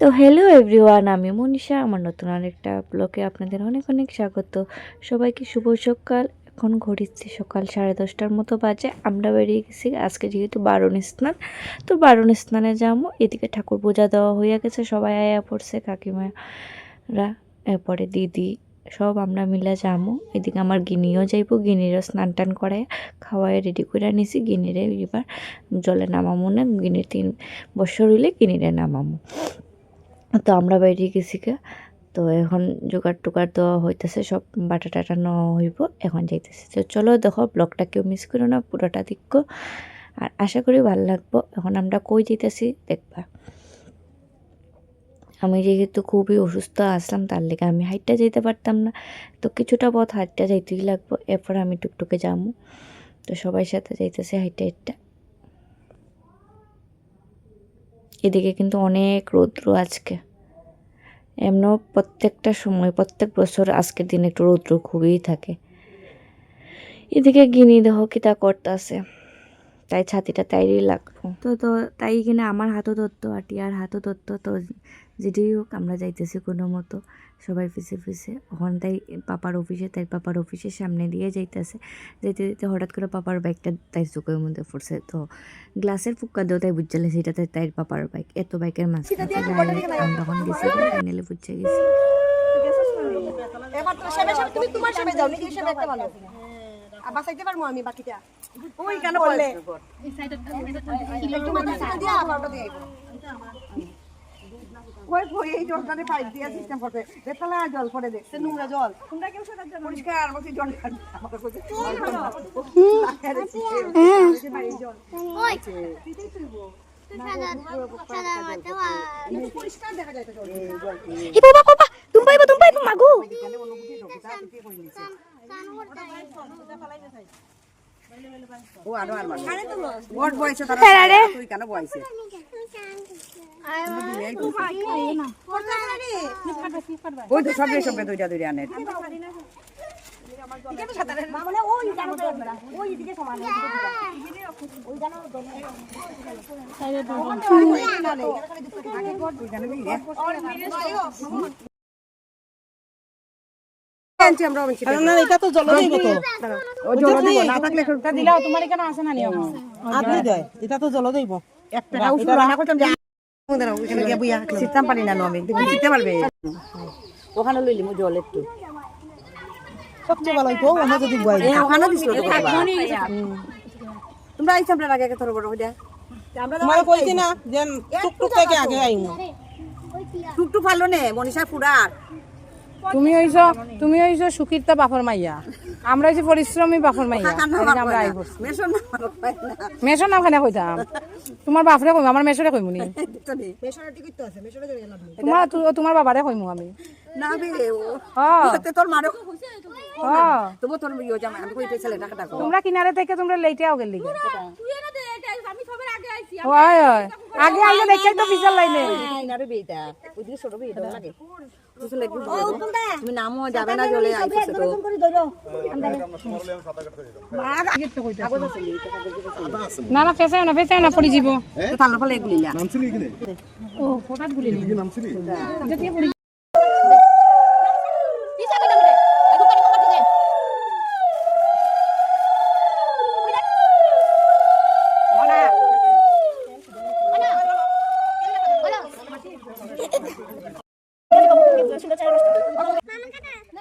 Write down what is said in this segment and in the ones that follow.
তো hello everyone আমি মনীষা। আমার নতুন আরেকটা ব্লগে আপনাদের অনেক অনেক স্বাগত। সবাইকে শুভ সকাল। এখন ঘড়িচ্ছি সকাল সাড়ে দশটার মতো বাজে। আমরা বেরিয়ে গেছি। আজকে যেহেতু বারণ স্নান, তো বারণ স্নানে যাব। এদিকে ঠাকুর পূজা দেওয়া হয়ে গেছে। সবাই আয়া পড়ছে। কাকিমারা, এরপরে দিদি, সব আমরা মিলে যাব। এদিকে আমার গিনিও যাইবো। গিনিরও স্নান টান করায় খাওয়ায় রেডি করে নিছি। গিনিরে এবার জলে নামামো না। গিনির তিন বছর হইলে গিনিরে নামামো। তো আমরা বাইরে গেছি কে তো এখন জোগাড় টোগাড় দেওয়া হইতেছে, সব বাটা টাটা নেওয়া হইব, এখন যাইতেছে। তো চলো দেখো ব্লগটা কেউ মিস করো না, পুরোটা দেখো। আর আশা করি ভালো লাগবো। এখন আমরা কই যেতেছি দেখবা। আমি যেহেতু খুবই অসুস্থ আসলাম তার লেগে আমি হাইটটা যেতে পারতাম না। তো কিছুটা পথ হাইটটা যাইতেই লাগবো। এরপর আমি টুকটুকে যাব তো সবাই সাথে যাইতেছে হাইটটা হাইটটা। এদিকে কিন্তু অনেক রৌদ্র আজকে। এমনও প্রত্যেকটা সময়, প্রত্যেক বছর আজকের দিনে একটু রৌদ্র খুবই থাকে। এদিকে গিনি দেহ কিতা করতেছে তাই ছাতিটা তাইরই লাগবো। তো তো তাই কিনা আমার হাতও ধরতো আর টিয়ার হাতও ধরতো তো যেটাই হোক আমরা যাইতেছি কোনো মতো। সবাই পিছে পিছে ওখান তাই পাপার অফিসে তাই পাপার অফিসের সামনে দিয়ে যাইতেছে। যেতে যেতে হঠাৎ করে পাপার বাইকটা তাই চোখের মধ্যে পড়ছে তো গ্লাসের ফুক্কা দেও তাই বুঝছিলে সেটা তাই তাই পাপার বাইক এত বাইকের মাঝে আমরা তখন গেছি ফাইনালে বুঝছে গেছি এবার তো সেবে সেবে তুমি তোমার সেবে যাও নিজের সেবে একটা ভালো আর বাঁচাইতে পারব আমি বাকিটা? ওই কেন বললে। ওই ওই এই জলটারে পাইপ দিয়ে সিস্টেম করতে। বেতলা জল পড়ে দেখছে নোংরা জল। তোমরা কেউ সেটা জল পরিষ্কার বলছি জল আমাকে কইছে ওই। পরিষ্কার দেখা যায় তো জল হি বাবা বাবা তুমি পাইবো তুমি পাইবো মাগো এখানে অনুভূতি ঢোকে তা তুই কই নিছে ও আরও আর মানে ওর বয়সে তারা তুই কেন বয়সে ওই তো সব সব দুইটা দুইটা আনে আমরা না এটা তো জল দিব তো। ও জল দিব না থাকলে এটা দিলাও তোমার এখানে আছে না নিয়ম। আপনি দেয় এটা তো জল দিব। একটা করতাম যে আমাদের ওখানে গিয়ে বুইয়া সিস্টেম পারি না আমি দিতে পারবে। ওখানে লইলি মু জল একটু। সবচেয়ে ভালো হইতো আমরা যদি বয় ওখানে দিছিল তোমরা আইছ আমরা আগে আগে বড় হইয়া। তোমার কইছি না যে টুকটুক থেকে আগে আইমু। টুকটুক ফালো নে মনীষা ফুরার। তুমি হইছো তুমি হইছো সুকিরতা বাপর মাইয়া। আমরা হইছি পরিশ্রমী বাপর মাইয়া। আমরা আই করছি মেশর নাম খানে কইতাম। তোমার বাপরে কইম আমার মেশরে কইমু নি তোমার তোমার বাবারে কইমু আমি। না বে ও। তে তোর মারো। হ্যাঁ তবু তোর ইয়ে জামাই আমি কইতে ছেলে টাকা টাকা। তোমরা কিনারে থেকে তোমরা লেইটাও গেল লিগে। হয় হয়। আগে আইলে দেখাই তো পিছার লাইনে। না রে বেটা ওইদিকে ছোট বেটা লাগে। তুমি নামও যাবে না জলে আইছে তো। না না ফেসাও না ফেসাও না পড়ি যাব। তাহলে ফলে এগুলি না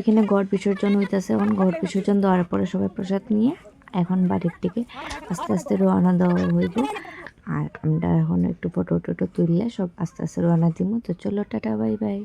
এখানে গড় বিসর্জন হইতেছে এখন গড় বিসর্জন দেওয়ার পরে সবাই প্রসাদ নিয়ে এখন বাড়ির দিকে আস্তে আস্তে রওনা দেওয়া হইব। আর আমরা এখন একটু ফটো টটো তুললে সব আস্তে আস্তে রওনা দিব তো চলো টাটা বাই বাই।